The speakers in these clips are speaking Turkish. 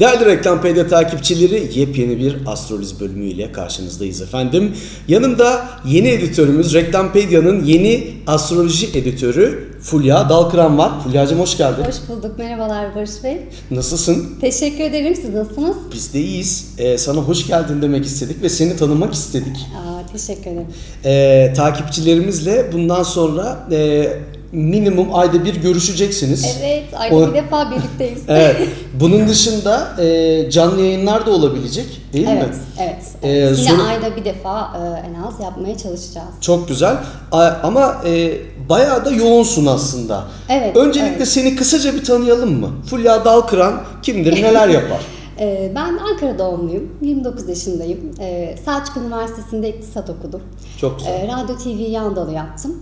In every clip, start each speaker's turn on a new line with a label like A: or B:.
A: Değerli Reklampedia takipçileri yepyeni bir astroloji bölümüyle karşınızdayız efendim. Yanımda yeni editörümüz Reklampedia'nın yeni astroloji editörü Fulya Dalkıran var. Fulya'cığım hoş geldin.
B: Hoş bulduk. Merhabalar Barış Bey.
A: Nasılsın?
B: Teşekkür ederim. Siz nasılsınız?
A: Biz de iyiyiz. Ee, sana hoş geldin demek istedik ve seni tanımak istedik.
B: Aa, teşekkür ederim.
A: Ee, takipçilerimizle bundan sonra e, minimum ayda bir görüşeceksiniz.
B: Evet, ayda
A: O-
B: bir defa birlikteyiz.
A: Evet. Bunun dışında e, canlı yayınlar da olabilecek değil
B: evet,
A: mi?
B: evet.
A: Ee,
B: Yine
A: sonra-
B: ayda bir defa e, en az yapmaya çalışacağız.
A: Çok güzel. Ama e, bayağı da yoğunsun aslında.
B: Evet,
A: Öncelikle
B: evet.
A: seni kısaca bir tanıyalım mı? Fulya Dalkıran kimdir, neler yapar?
B: Ee, ben Ankara doğumluyum. 29 yaşındayım. Ee, Selçuk Üniversitesi'nde iktisat okudum.
A: Çok güzel.
B: Ee, radyo TV yan dalı yaptım.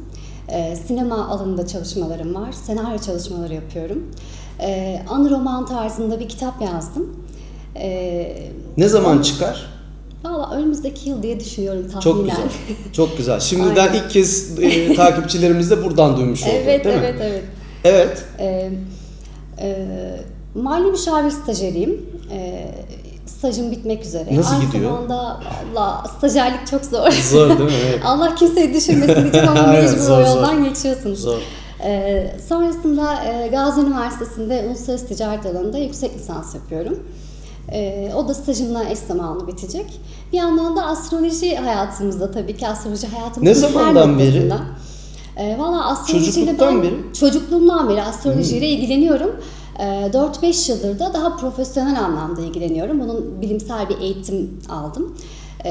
B: Ee, sinema alanında çalışmalarım var. Senaryo çalışmaları yapıyorum. Ee, anı roman tarzında bir kitap yazdım. Ee,
A: Ne zaman çıkar?
B: Valla önümüzdeki yıl diye düşünüyorum tahminen.
A: Çok güzel. Çok güzel. Şimdiden
B: Aynen.
A: ilk kez e, takipçilerimiz de buradan duymuş oldu.
B: evet,
A: değil
B: evet,
A: mi?
B: evet.
A: Evet.
B: Ee, e, mali müşavir stajyeriyim. Ee, stajım bitmek üzere.
A: Nasıl
B: Aynı
A: gidiyor?
B: zamanda valla stajyerlik çok zor.
A: Zor değil mi? Evet.
B: Allah kimseyi düşürmesin diyeceğim ama mecbur
A: zor,
B: o
A: zor.
B: yoldan geçiyorsunuz.
A: Zor.
B: Ee, sonrasında e, Gazi Üniversitesi'nde Uluslararası Ticaret alanında yüksek lisans yapıyorum. Ee, o da stajımla eş zamanlı bitecek. Bir yandan da astroloji hayatımızda tabii ki astroloji hayatımızın
A: Ne zamandan beri?
B: noktasında. Ee, Valla astrolojiyle ben
A: beri? Hmm.
B: çocukluğumdan beri astrolojiyle ilgileniyorum. Ee, 4-5 yıldır da daha profesyonel anlamda ilgileniyorum. Bunun bilimsel bir eğitim aldım. Ee,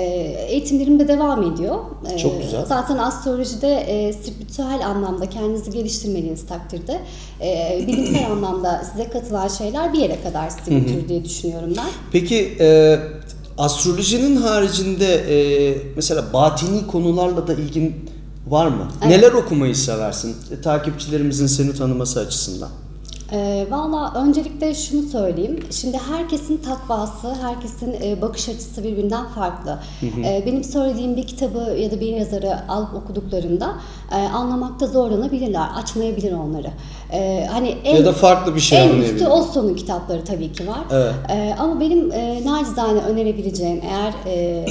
B: Eğitimlerim de devam ediyor. Ee,
A: Çok güzel.
B: Zaten astrolojide e, spiritüel anlamda kendinizi geliştirmediğiniz takdirde e, bilimsel anlamda size katılan şeyler bir yere kadar sizi götürür diye düşünüyorum ben.
A: Peki e, astrolojinin haricinde e, mesela batini konularla da ilgin var mı?
B: Evet.
A: Neler okumayı seversin? E, takipçilerimizin seni tanıması açısından.
B: Ee, Valla öncelikle şunu söyleyeyim. Şimdi herkesin takvası, herkesin e, bakış açısı birbirinden farklı. Ee, benim söylediğim bir kitabı ya da bir yazarı alıp okuduklarında e, anlamakta zorlanabilirler, açmayabilir onları. Ee, hani en,
A: Ya da farklı bir şey
B: en üstü
A: anlayabilir.
B: Oslo'nun kitapları tabii ki var.
A: Evet.
B: Ee, ama benim e, nacizane önerebileceğim eğer e,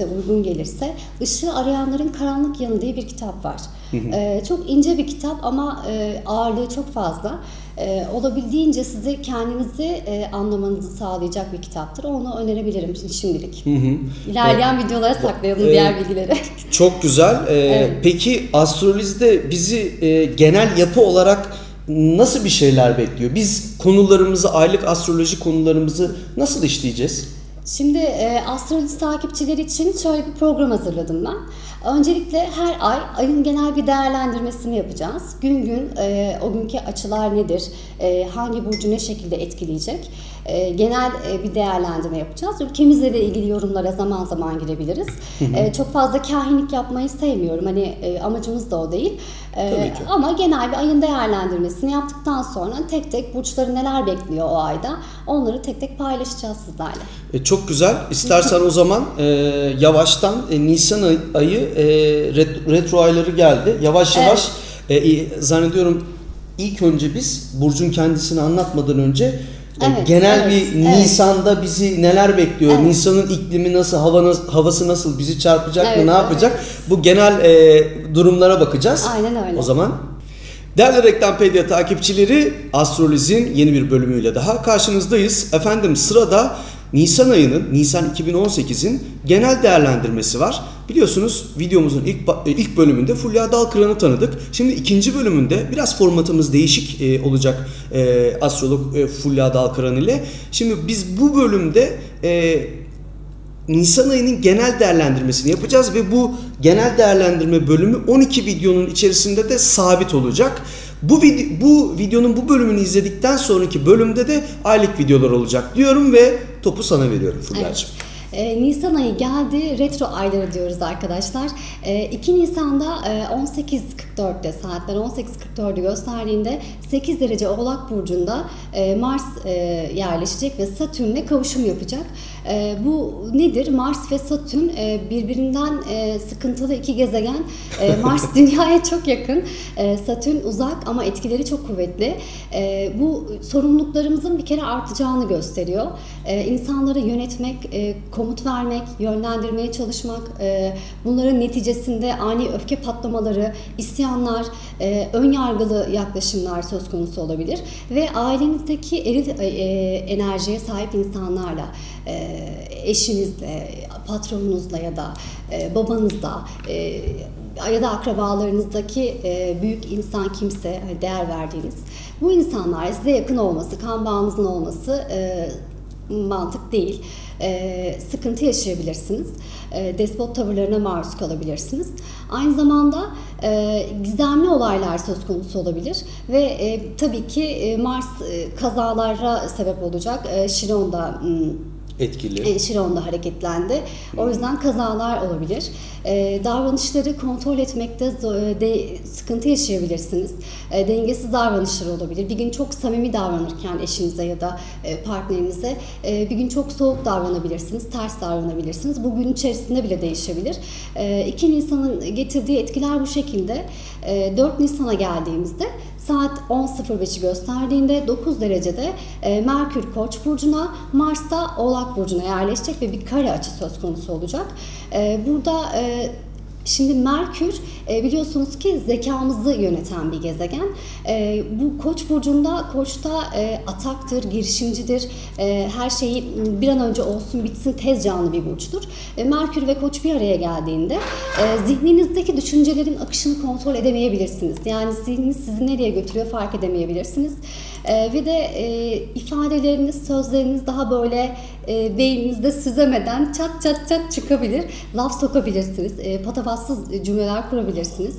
B: size uygun gelirse Işığı Arayanların Karanlık Yanı diye bir kitap var. Ee, çok ince bir kitap ama e, ağırlığı çok fazla. Ee, olabildiğince size kendinizi e, anlamanızı sağlayacak bir kitaptır. Onu önerebilirim şimdi- şimdilik. İlerleyen videolara saklayalım
A: e,
B: diğer bilgileri.
A: Çok güzel. E, Peki astrolojide bizi e, genel yapı olarak nasıl bir şeyler bekliyor? Biz konularımızı, aylık astroloji konularımızı nasıl işleyeceğiz?
B: Şimdi e, astroloji takipçileri için şöyle bir program hazırladım ben. Öncelikle her ay ayın genel bir değerlendirmesini yapacağız. Gün gün e, o günkü açılar nedir, e, hangi burcu ne şekilde etkileyecek, e, genel e, bir değerlendirme yapacağız. Ülkemizle de ilgili yorumlara zaman zaman girebiliriz. E, çok fazla kahinlik yapmayı sevmiyorum. Hani e, amacımız da o değil. E,
A: Tabii ki.
B: ama genel bir ayın değerlendirmesini yaptıktan sonra tek tek burçları neler bekliyor o ayda onları tek tek paylaşacağız sizlerle.
A: E, çok güzel. İstersen o zaman e, yavaştan e, Nisan ay- ayı e, ret- retro ayları geldi. Yavaş yavaş e, e, zannediyorum ilk önce biz Burcu'nun kendisini anlatmadan önce
B: Evet,
A: genel
B: evet,
A: bir
B: evet.
A: Nisan'da bizi neler bekliyor?
B: Evet.
A: Nisan'ın iklimi nasıl, hava havası nasıl, bizi çarpacak mı,
B: Evet,
A: ne
B: evet.
A: yapacak? Bu genel e, durumlara bakacağız.
B: Aynen öyle.
A: O zaman Değerli Reklampedia takipçileri Astroliz'in yeni bir bölümüyle daha karşınızdayız. Efendim sırada Nisan ayının, Nisan 2018'in genel değerlendirmesi var. Biliyorsunuz videomuzun ilk e, ilk bölümünde Fulya Dalkıran'ı tanıdık. Şimdi ikinci bölümünde biraz formatımız değişik e, olacak e, astrolog e, Fulya Dalkıran ile. Şimdi biz bu bölümde e, Nisan ayının genel değerlendirmesini yapacağız ve bu genel değerlendirme bölümü 12 videonun içerisinde de sabit olacak. Bu, vid- bu videonun bu bölümünü izledikten sonraki bölümde de aylık videolar olacak diyorum ve topu sana veriyorum Fulya'cığım.
B: E, Nisan ayı geldi, retro ayları diyoruz arkadaşlar. E, 2 Nisan'da e, 18.44'te saatler 18.44'ü gösterdiğinde 8 derece Oğlak Burcu'nda e, Mars e, yerleşecek ve Satürn'le kavuşum yapacak. E, bu nedir? Mars ve Satürn e, birbirinden e, sıkıntılı iki gezegen. E, Mars Dünya'ya çok yakın, e, Satürn uzak ama etkileri çok kuvvetli. E, bu sorumluluklarımızın bir kere artacağını gösteriyor. E, insanları yönetmek, e, komut vermek, yönlendirmeye çalışmak, e, bunların neticesinde ani öfke patlamaları, isyanlar, e, ön yargılı yaklaşımlar söz konusu olabilir ve ailenizdeki eril e, enerjiye sahip insanlarla e, eşinizle, patronunuzla ya da e, babanızla e, ya da akrabalarınızdaki büyük insan kimse hani değer verdiğiniz bu insanlar size yakın olması, kan bağınızın olması mantık değil. Sıkıntı yaşayabilirsiniz. Despot tavırlarına maruz kalabilirsiniz. Aynı zamanda gizemli olaylar söz konusu olabilir ve tabii ki Mars kazalara sebep olacak. Şiron'da
A: etkili.
B: E, Şiron'da hareketlendi. O yüzden kazalar olabilir. E, davranışları kontrol etmekte e, de, sıkıntı yaşayabilirsiniz. E, dengesiz davranışlar olabilir. Bir gün çok samimi davranırken eşinize ya da e, partnerinize e, bir gün çok soğuk davranabilirsiniz, ters davranabilirsiniz. Bu gün içerisinde bile değişebilir. E, 2 Nisan'ın getirdiği etkiler bu şekilde. E, 4 Nisan'a geldiğimizde saat 10.05'i gösterdiğinde 9 derecede e, Merkür Koç burcuna, Mars da Oğlak burcuna yerleşecek ve bir kare açı söz konusu olacak. E, burada e, Şimdi Merkür e, biliyorsunuz ki zekamızı yöneten bir gezegen. E, bu Koç burcunda Koç'ta e, ataktır, girişimcidir. Her şeyi bir an önce olsun bitsin tez canlı bir burçtur. Merkür ve Koç bir araya geldiğinde zihninizdeki düşüncelerin akışını kontrol edemeyebilirsiniz. Yani zihniniz sizi nereye götürüyor fark edemeyebilirsiniz. Ve de ifadeleriniz, sözleriniz daha böyle beyninizde süzemeden çat çat çat çıkabilir. Laf sokabilirsiniz. Patavatsız cümleler kurabilirsiniz.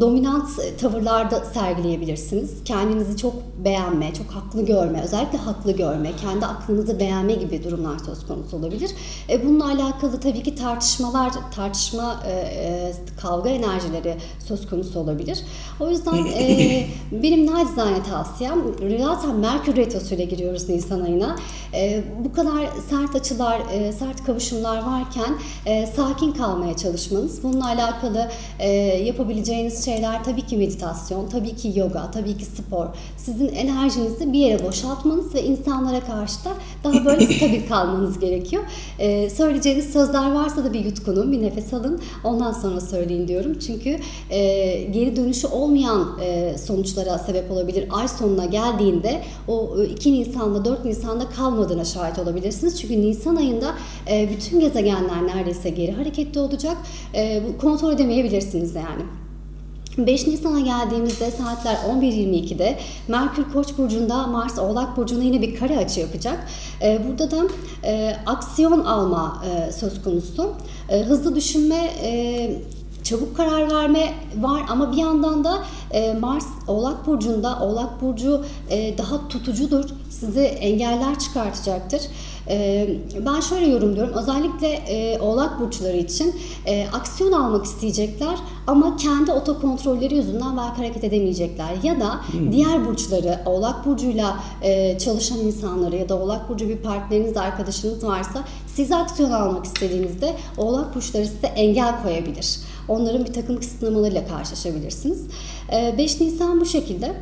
B: Dominant tavırlarda sergileyebilirsiniz. Kendinizi çok beğenme, çok haklı görme, özellikle haklı görme, kendi aklınızı beğenme gibi durumlar söz konusu olabilir. Bununla alakalı tabii ki tartışmalar, tartışma, kavga enerjileri söz konusu olabilir. O yüzden benim nacizane tavsiyem, zaten Merkür Retrosu ile giriyoruz Nisan ayına. Bu kadar sert açılar, sert kavuşumlar varken sakin kalmaya çalışmanız, bununla alakalı yapabileceğiniz şeyler tabii ki meditasyon, tabii ki yoga, tabii ki spor. Sizin enerjinizi bir yere boşaltmanız ve insanlara karşı da daha böyle stabil kalmanız gerekiyor. Ee, söyleyeceğiniz sözler varsa da bir yutkunun, bir nefes alın. Ondan sonra söyleyin diyorum. Çünkü e, geri dönüşü olmayan e, sonuçlara sebep olabilir. Ay sonuna geldiğinde o 2 Nisan'da 4 Nisan'da kalmadığına şahit olabilirsiniz. Çünkü Nisan ayında e, bütün gezegenler neredeyse geri hareketli olacak. E, kontrol edemeyebilirsiniz yani. 5 Nisan'a geldiğimizde saatler 11.22'de Merkür Koç burcunda Mars Oğlak burcuna yine bir kare açı yapacak. Ee, burada da e, aksiyon alma e, söz konusu. E, hızlı düşünme e, çabuk karar verme var ama bir yandan da e, Mars Oğlak Burcu'nda Oğlak Burcu e, daha tutucudur. Size engeller çıkartacaktır. E, ben şöyle yorumluyorum. Özellikle e, Oğlak Burçları için e, aksiyon almak isteyecekler ama kendi otokontrolleri yüzünden belki hareket edemeyecekler. Ya da hmm. diğer burçları Oğlak Burcu'yla e, çalışan insanları ya da Oğlak Burcu bir partneriniz, arkadaşınız varsa siz aksiyon almak istediğinizde Oğlak Burçları size engel koyabilir. Onların bir takım kısıtlamalarıyla karşılaşabilirsiniz. 5 ee, Nisan bu şekilde.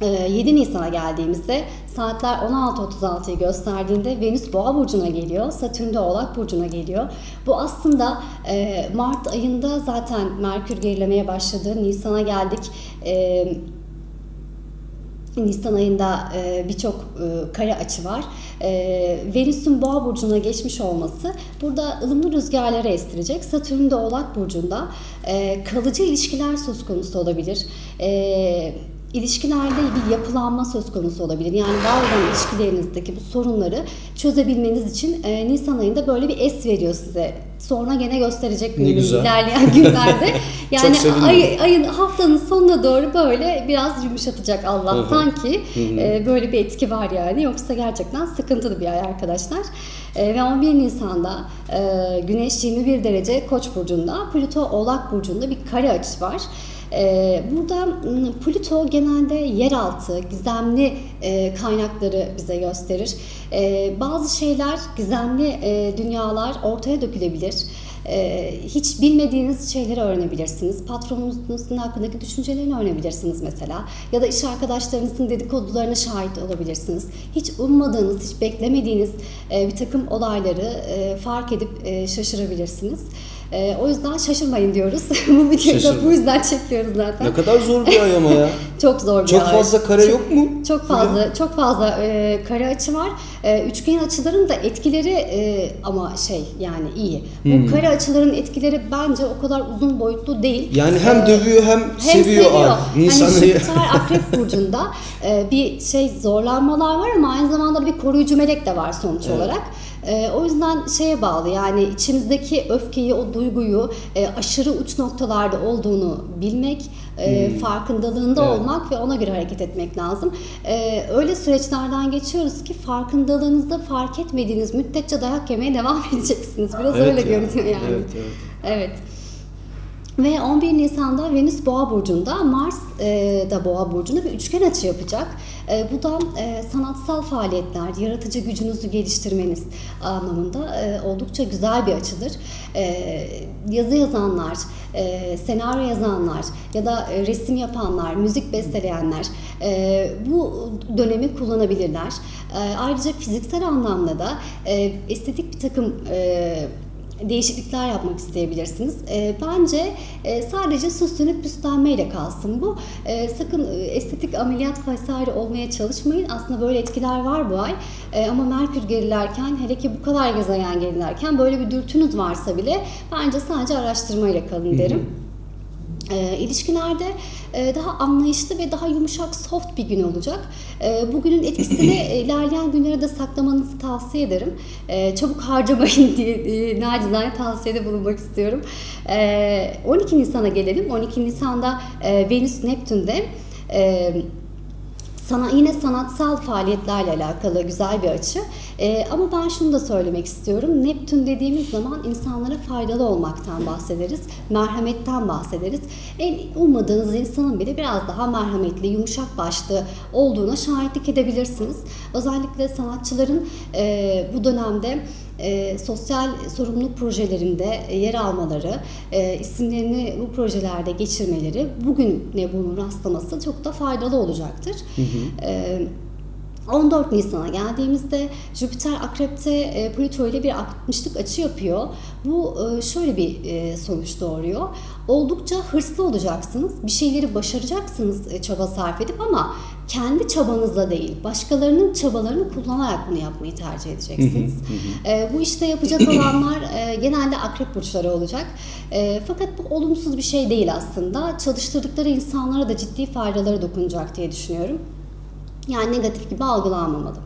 B: 7 ee, Nisan'a geldiğimizde saatler 16.36'yı gösterdiğinde Venüs Boğa burcuna geliyor, Satürn de Oğlak burcuna geliyor. Bu aslında e, Mart ayında zaten Merkür gerilemeye başladı. Nisan'a geldik. Nisan ayında e, birçok e, kare açı var. E, Venüs'ün boğa burcuna geçmiş olması burada ılımlı rüzgarları estirecek. Satürn de oğlak burcunda kalıcı ilişkiler söz konusu olabilir. İlişkilerde bir yapılanma söz konusu olabilir. Yani var olan ilişkilerinizdeki bu sorunları çözebilmeniz için Nisan ayında böyle bir es veriyor size sonra gene gösterecek günün ilerleyen günlerde. Yani ay, ayın haftanın sonuna doğru böyle biraz yumuşatacak Allah'tan ki e, böyle bir etki var yani. Yoksa gerçekten sıkıntılı bir ay arkadaşlar. E, ve 11 Nisan'da e, Güneş 21 derece Koç burcunda, Plüto Oğlak burcunda bir kare açı var. Ee, burada Plüto genelde yeraltı, gizemli e, kaynakları bize gösterir. Ee, bazı şeyler, gizemli e, dünyalar ortaya dökülebilir. Ee, hiç bilmediğiniz şeyleri öğrenebilirsiniz. Patronunuzun hakkındaki düşüncelerini öğrenebilirsiniz mesela. Ya da iş arkadaşlarınızın dedikodularına şahit olabilirsiniz. Hiç ummadığınız, hiç beklemediğiniz e, bir takım olayları e, fark edip e, şaşırabilirsiniz. E, o yüzden şaşırmayın diyoruz. bu videoyu da bu yüzden çekiyoruz zaten.
A: Ne kadar zor bir ay ama ya.
B: Çok zor bir
A: Çok
B: ay.
A: fazla kare
B: Çok-
A: yok mu?
B: Çok fazla, çok fazla e, kare açı var. E, üçgen açıların da etkileri e, ama şey yani iyi. Bu
A: Hmm.
B: kare açıların etkileri bence o kadar uzun boyutlu değil.
A: Yani hem
B: E,
A: dövüyor hem,
B: hem
A: seviyor,
B: seviyor.
A: ay. Nisan
B: hani. Jüpiter Akrep Burcu'nda e, bir şey zorlanmalar var ama aynı zamanda bir koruyucu melek de var sonuç
A: Evet.
B: olarak. E, o yüzden şeye bağlı yani içimizdeki öfkeyi, o duyguyu e, aşırı uç noktalarda olduğunu bilmek, e, farkındalığında
A: Hmm. Evet.
B: olmak ve ona göre hareket etmek lazım. E, öyle süreçlerden geçiyoruz ki farkındalığınızda fark etmediğiniz müddetçe dayak yemeye devam edeceksiniz. Biraz
A: Evet
B: öyle
A: ya.
B: görünüyor yani.
A: Evet, evet.
B: Evet. Ve 11 Nisan'da Venüs Boğa burcunda, Mars e, da Boğa burcunda bir üçgen açı yapacak. E, bu da e, sanatsal faaliyetler, yaratıcı gücünüzü geliştirmeniz anlamında e, oldukça güzel bir açıdır. E, yazı yazanlar, e, senaryo yazanlar ya da e, resim yapanlar, müzik besteleyenler e, bu dönemi kullanabilirler. E, ayrıca fiziksel anlamda da e, estetik bir takım e, değişiklikler yapmak isteyebilirsiniz. E, bence e, sadece süslenip püslenmeyle kalsın bu. E, sakın e, estetik ameliyat vesaire olmaya çalışmayın. Aslında böyle etkiler var bu ay. E, ama Merkür gerilerken hele ki bu kadar gezegen gerilerken böyle bir dürtünüz varsa bile bence sadece araştırmayla kalın derim. E, ilişkilerde e, daha anlayışlı ve daha yumuşak, soft bir gün olacak. E, bugünün etkisini ilerleyen günlere de saklamanızı tavsiye ederim. E, çabuk harcamayın diye e, nacizane tavsiyede bulunmak istiyorum. E, 12 Nisan'a gelelim. 12 Nisan'da e, Venüs Neptün'de e, sana yine sanatsal faaliyetlerle alakalı güzel bir açı. Ee, ama ben şunu da söylemek istiyorum. Neptün dediğimiz zaman insanlara faydalı olmaktan bahsederiz. Merhametten bahsederiz. En ummadığınız insanın bile biraz daha merhametli, yumuşak başlı olduğuna şahitlik edebilirsiniz. Özellikle sanatçıların e, bu dönemde e, sosyal sorumluluk projelerinde yer almaları, e, isimlerini bu projelerde geçirmeleri, bugüne bunun rastlaması çok da faydalı olacaktır. E, 14 Nisan'a geldiğimizde Jüpiter Akrep'te e, Plüto ile bir 60'lık açı yapıyor. Bu e, şöyle bir e, sonuç doğuruyor. Oldukça hırslı olacaksınız. Bir şeyleri başaracaksınız çaba sarf edip ama kendi çabanızla değil, başkalarının çabalarını kullanarak bunu yapmayı tercih edeceksiniz. E, bu işte yapacak olanlar e, genelde akrep burçları olacak. E, fakat bu olumsuz bir şey değil aslında. Çalıştırdıkları insanlara da ciddi faydaları dokunacak diye düşünüyorum. Yani negatif gibi algılanmamalı.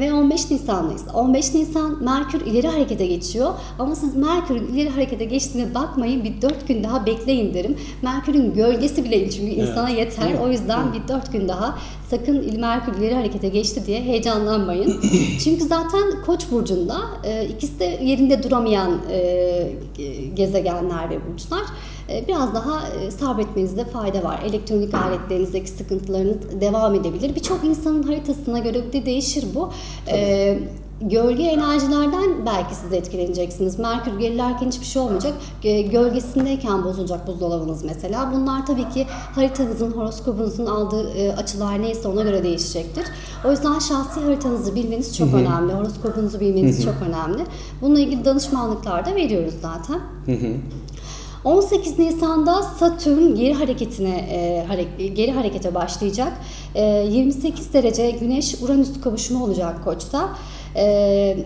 B: Ve 15 Nisan'dayız. 15 Nisan Merkür ileri harekete geçiyor. Ama siz Merkür'ün ileri harekete geçtiğine bakmayın. Bir 4 gün daha bekleyin derim. Merkür'ün gölgesi bile çünkü insana yeter. O yüzden bir 4 gün daha sakın Merkür ileri harekete geçti diye heyecanlanmayın. çünkü zaten Koç burcunda e, ikisi de yerinde duramayan e, gezegenler ve burçlar. E, biraz daha e, sabretmenizde fayda var. Elektronik aletlerinizdeki sıkıntılarınız devam edebilir. Birçok insanın haritasına göre de değişir bu. E, gölge enerjilerden belki siz etkileneceksiniz. Merkür gerilerken hiçbir şey olmayacak. Gölgesindeyken bozulacak buzdolabınız mesela. Bunlar tabii ki haritanızın, horoskopunuzun aldığı e, açılar neyse ona göre değişecektir. O yüzden şahsi haritanızı bilmeniz çok önemli. Horoskopunuzu bilmeniz çok önemli. Bununla ilgili danışmanlıklar da veriyoruz zaten. 18 Nisan'da Satürn geri hareketine e, geri harekete başlayacak. E, 28 derece Güneş Uranüs kavuşumu olacak Koç'ta. E,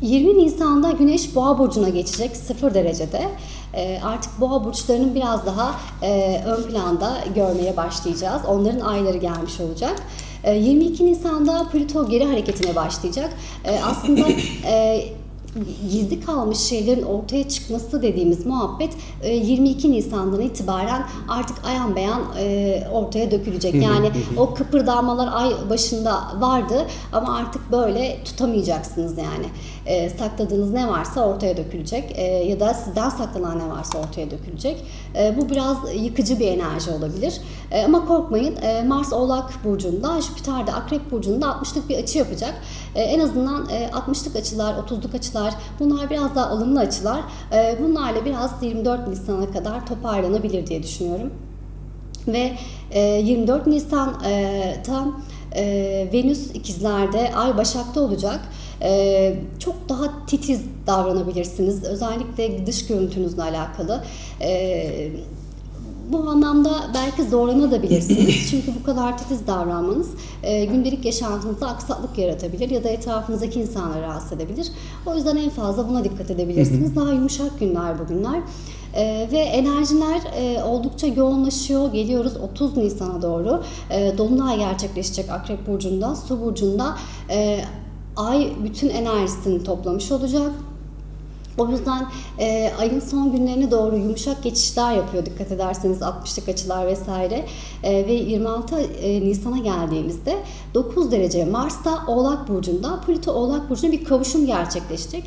B: 20 Nisan'da Güneş Boğa burcuna geçecek 0 derecede. E, artık Boğa burçlarının biraz daha e, ön planda görmeye başlayacağız. Onların ayları gelmiş olacak. E, 22 Nisan'da Plüto geri hareketine başlayacak. E, aslında e, gizli kalmış şeylerin ortaya çıkması dediğimiz muhabbet 22 Nisan'dan itibaren artık ayan beyan ortaya dökülecek. Yani o kıpırdanmalar ay başında vardı ama artık böyle tutamayacaksınız yani. Sakladığınız ne varsa ortaya dökülecek ya da sizden saklanan ne varsa ortaya dökülecek. Bu biraz yıkıcı bir enerji olabilir. Ama korkmayın Mars Oğlak Burcu'nda, Jüpiter de Akrep Burcu'nda 60'lık bir açı yapacak. En azından 60'lık açılar, 30'luk açılar bunlar biraz daha alımlı açılar. Bunlarla biraz 24 Nisan'a kadar toparlanabilir diye düşünüyorum. Ve 24 Nisan tam Venüs ikizlerde, Ay Başak'ta olacak. çok daha titiz davranabilirsiniz. Özellikle dış görüntünüzle alakalı bu anlamda belki zorlanabilirsiniz. Çünkü bu kadar titiz davranmanız e, gündelik yaşantınızda aksaklık yaratabilir ya da etrafınızdaki insanları rahatsız edebilir. O yüzden en fazla buna dikkat edebilirsiniz. Daha yumuşak günler bugünler. E, ve enerjiler e, oldukça yoğunlaşıyor. Geliyoruz 30 Nisan'a doğru. E, Dolunay gerçekleşecek Akrep Burcu'nda, Su Burcu'nda. E, Ay bütün enerjisini toplamış olacak o yüzden e, ayın son günlerine doğru yumuşak geçişler yapıyor dikkat ederseniz 60'lık açılar vesaire e, ve 26 e, Nisan'a geldiğimizde 9 derece Mars'ta Oğlak Burcu'nda Plüto Oğlak Burcu'na bir kavuşum gerçekleşecek.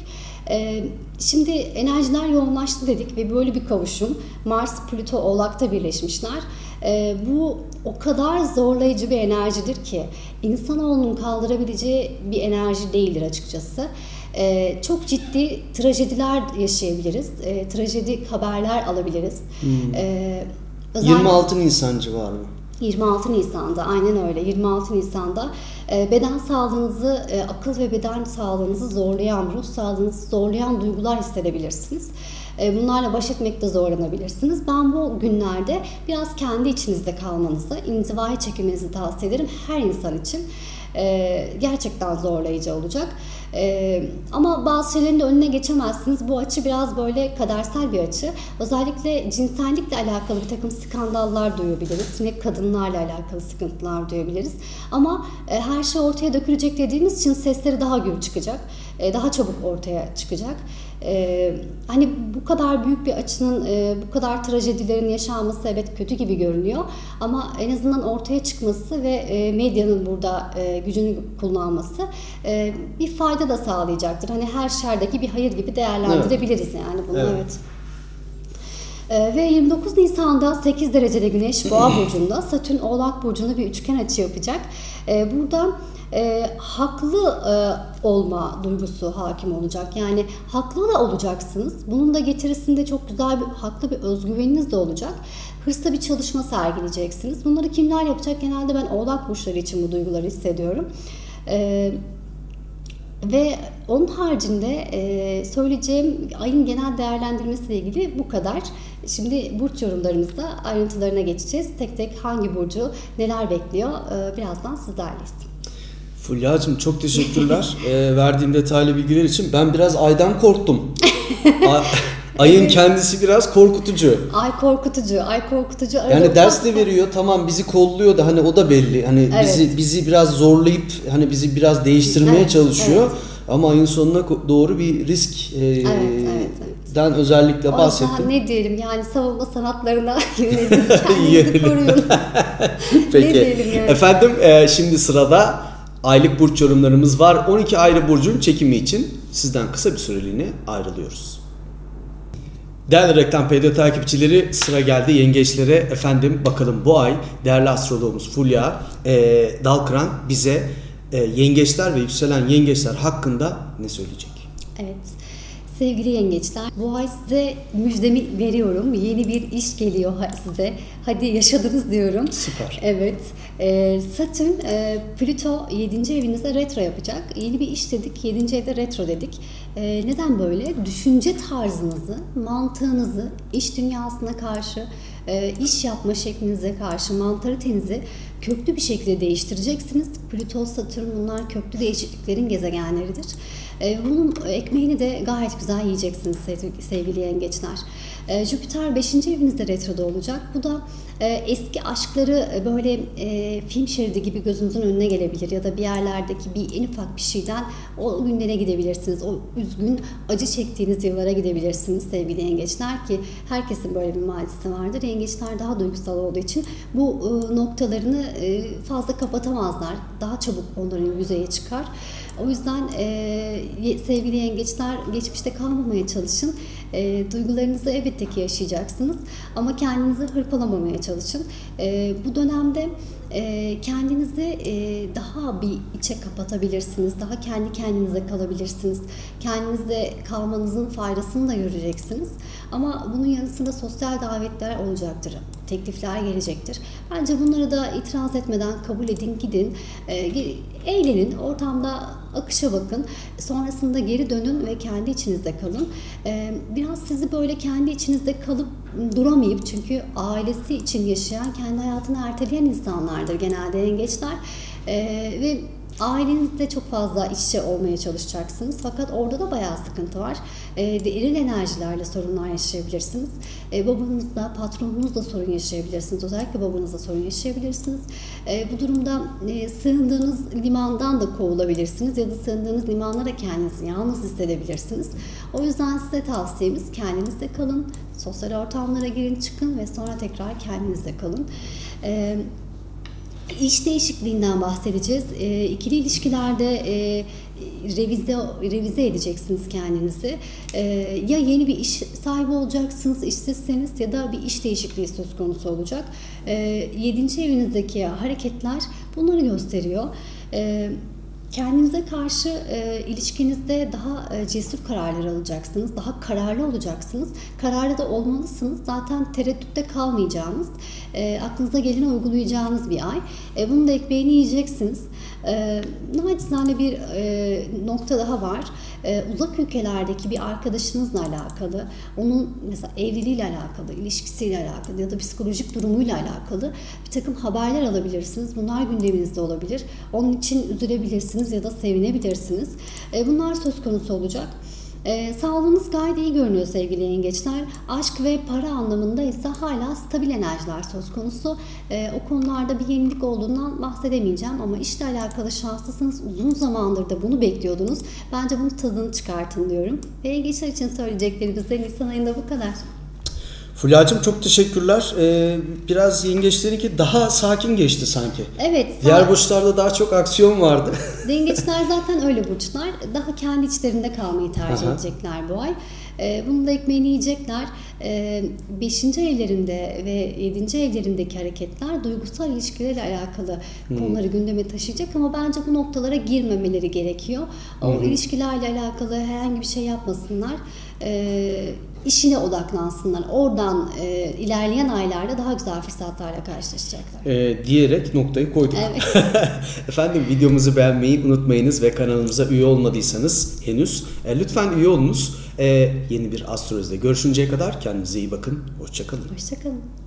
B: E, şimdi enerjiler yoğunlaştı dedik ve böyle bir kavuşum Mars Plüto Oğlak'ta birleşmişler. E, bu o kadar zorlayıcı bir enerjidir ki insanoğlunun kaldırabileceği bir enerji değildir açıkçası e, çok ciddi trajediler yaşayabiliriz. E, trajedik haberler alabiliriz.
A: Hmm. E, özellikle, 26 Nisan civarı mı?
B: 26 Nisan'da aynen öyle 26 Nisan'da e, beden sağlığınızı e, akıl ve beden sağlığınızı zorlayan ruh sağlığınızı zorlayan duygular hissedebilirsiniz. E, bunlarla baş etmekte zorlanabilirsiniz. Ben bu günlerde biraz kendi içinizde kalmanızı, inzivaya çekilmenizi tavsiye ederim her insan için. E, gerçekten zorlayıcı olacak. Ee, ama bazı şeylerin de önüne geçemezsiniz. Bu açı biraz böyle kadersel bir açı. Özellikle cinsellikle alakalı bir takım skandallar duyabiliriz. Yine kadınlarla alakalı sıkıntılar duyabiliriz. Ama e, her şey ortaya dökülecek dediğimiz için sesleri daha gür çıkacak. E, daha çabuk ortaya çıkacak. Ee, hani bu kadar büyük bir açının, e, bu kadar trajedilerin yaşanması evet kötü gibi görünüyor. Ama en azından ortaya çıkması ve e, medyanın burada e, gücünü kullanması e, bir fayda da sağlayacaktır. Hani her şerdeki bir hayır gibi değerlendirebiliriz evet. yani bunu evet. evet. Ee, ve 29 Nisan'da 8 derecede Güneş Boğa burcunda, Satürn Oğlak burcunda bir üçgen açı yapacak. Ee, burada e, haklı e, olma duygusu hakim olacak. Yani haklı da olacaksınız. Bunun da getirisinde çok güzel bir haklı bir özgüveniniz de olacak. Hırsla bir çalışma sergileyeceksiniz. Bunları kimler yapacak? Genelde ben oğlak burçları için bu duyguları hissediyorum. Ee, ve onun haricinde e, söyleyeceğim ayın genel değerlendirmesiyle ilgili bu kadar. Şimdi burç yorumlarımızda ayrıntılarına geçeceğiz. Tek tek hangi burcu neler bekliyor e, birazdan sizlerleyiz.
A: Fulya'cığım çok teşekkürler e, verdiğin detaylı bilgiler için. Ben biraz aydan korktum. Ayın evet. kendisi biraz korkutucu.
B: Ay korkutucu, ay korkutucu.
A: Arada yani ders de veriyor. Tamam bizi kolluyor da hani o da belli. Hani evet. bizi bizi biraz zorlayıp hani bizi biraz değiştirmeye evet, çalışıyor. Evet. Ama ayın sonuna doğru bir risk e, evet, evet, evet. den özellikle o bahsettim.
B: ne diyelim yani savunma sanatlarına yönelim kendinizi koruyun.
A: Peki. ne diyelim yani? Efendim e, şimdi sırada aylık burç yorumlarımız var. 12 ayrı burcun çekimi için sizden kısa bir süreliğine ayrılıyoruz. Değerli Reklam PD takipçileri sıra geldi yengeçlere. Efendim bakalım bu ay değerli astrologumuz Fulya e, Dalkıran bize e, yengeçler ve yükselen yengeçler hakkında ne söyleyecek?
B: Evet. Sevgili yengeçler, bu ay size müjdemi veriyorum. Yeni bir iş geliyor size. Hadi yaşadınız diyorum.
A: Süper.
B: Evet. Ee, Satürn, e, Plüto 7. evinizde retro yapacak. Yeni bir iş dedik, 7. evde retro dedik. Ee, neden böyle? Düşünce tarzınızı, mantığınızı, iş dünyasına karşı, e, iş yapma şeklinize karşı mantalitenizi köklü bir şekilde değiştireceksiniz. Plüto, Satürn bunlar köklü değişikliklerin gezegenleridir. E, bunun ekmeğini de gayet güzel yiyeceksiniz sevgili yengeçler. E, Jüpiter 5. evinizde retroda olacak. Bu da e, eski aşkları böyle film şeridi gibi gözünüzün önüne gelebilir ya da bir yerlerdeki bir en ufak bir şeyden o günlere gidebilirsiniz. O üzgün, acı çektiğiniz yıllara gidebilirsiniz sevgili yengeçler ki herkesin böyle bir mazisi vardır. Yengeçler daha duygusal olduğu için bu noktalarını fazla kapatamazlar. Daha çabuk onların yüzeye çıkar. O yüzden e, sevgili yengeçler geçmişte kalmamaya çalışın. E, duygularınızı elbette ki yaşayacaksınız ama kendinizi hırpalamamaya çalışın. E, bu dönemde kendinizi e, daha bir içe kapatabilirsiniz. Daha kendi kendinize kalabilirsiniz. Kendinizde kalmanızın faydasını da göreceksiniz. Ama bunun yanı sıra sosyal davetler olacaktır. Teklifler gelecektir. Bence bunları da itiraz etmeden kabul edin, gidin. E, eğlenin, ortamda akışa bakın. Sonrasında geri dönün ve kendi içinizde kalın. E, biraz sizi böyle kendi içinizde kalıp duramayıp çünkü ailesi için yaşayan, kendi hayatını erteleyen insanlardır genelde yengeçler. E, ve ailenizde çok fazla işçi olmaya çalışacaksınız. Fakat orada da bayağı sıkıntı var. E, eril enerjilerle sorunlar yaşayabilirsiniz. E, babanızla, patronunuzla sorun yaşayabilirsiniz. Özellikle babanızla sorun yaşayabilirsiniz. E, bu durumda e, sığındığınız limandan da kovulabilirsiniz ya da sığındığınız limanlara kendinizi yalnız hissedebilirsiniz. O yüzden size tavsiyemiz kendinizde kalın, sosyal ortamlara girin çıkın ve sonra tekrar kendinizde kalın. E, İş değişikliğinden bahsedeceğiz. E, ikili ilişkilerde e, revize revize edeceksiniz kendinizi. E, ya yeni bir iş sahibi olacaksınız işsizseniz ya da bir iş değişikliği söz konusu olacak. E, yedinci evinizdeki hareketler bunları gösteriyor. E, Kendinize karşı e, ilişkinizde daha e, cesur kararlar alacaksınız. Daha kararlı olacaksınız. Kararlı da olmalısınız. Zaten tereddütte kalmayacağınız, e, aklınıza geleni uygulayacağınız bir ay. E, bunun da ekmeğini yiyeceksiniz. E, nacizane bir e, nokta daha var. E, uzak ülkelerdeki bir arkadaşınızla alakalı, onun mesela evliliğiyle alakalı, ilişkisiyle alakalı ya da psikolojik durumuyla alakalı bir takım haberler alabilirsiniz. Bunlar gündeminizde olabilir. Onun için üzülebilirsiniz ya da sevinebilirsiniz. E, bunlar söz konusu olacak. E, sağlığınız gayet iyi görünüyor sevgili yengeçler. Aşk ve para anlamında ise hala stabil enerjiler söz konusu. E, o konularda bir yenilik olduğundan bahsedemeyeceğim ama işle alakalı şanslısınız. Uzun zamandır da bunu bekliyordunuz. Bence bunun tadını çıkartın diyorum. Ve yengeçler için söyleyeceklerimiz de Nisan ayında bu kadar.
A: Fulya'cığım çok teşekkürler. Ee, biraz yengeçlerinki daha sakin geçti sanki.
B: Evet.
A: Diğer burçlarda daha çok aksiyon vardı.
B: Yengeçler zaten öyle burçlar. Daha kendi içlerinde kalmayı tercih Aha. edecekler bu ay. Ee, bunu da ekmeğini yiyecekler. Ee, beşinci evlerinde ve yedinci evlerindeki hareketler duygusal ilişkilerle alakalı hmm. konuları gündeme taşıyacak ama bence bu noktalara girmemeleri gerekiyor. O hmm. ilişkilerle alakalı herhangi bir şey yapmasınlar. Ee, işine odaklansınlar. Oradan e, ilerleyen aylarda daha güzel fırsatlarla karşılaşacaklar.
A: E, diyerek noktayı koyduk.
B: Evet.
A: Efendim videomuzu beğenmeyi unutmayınız ve kanalımıza üye olmadıysanız henüz e, lütfen üye olunuz. E, yeni bir astrolojide görüşünceye kadar kendinize iyi bakın. Hoşçakalın.
B: Hoşçakalın.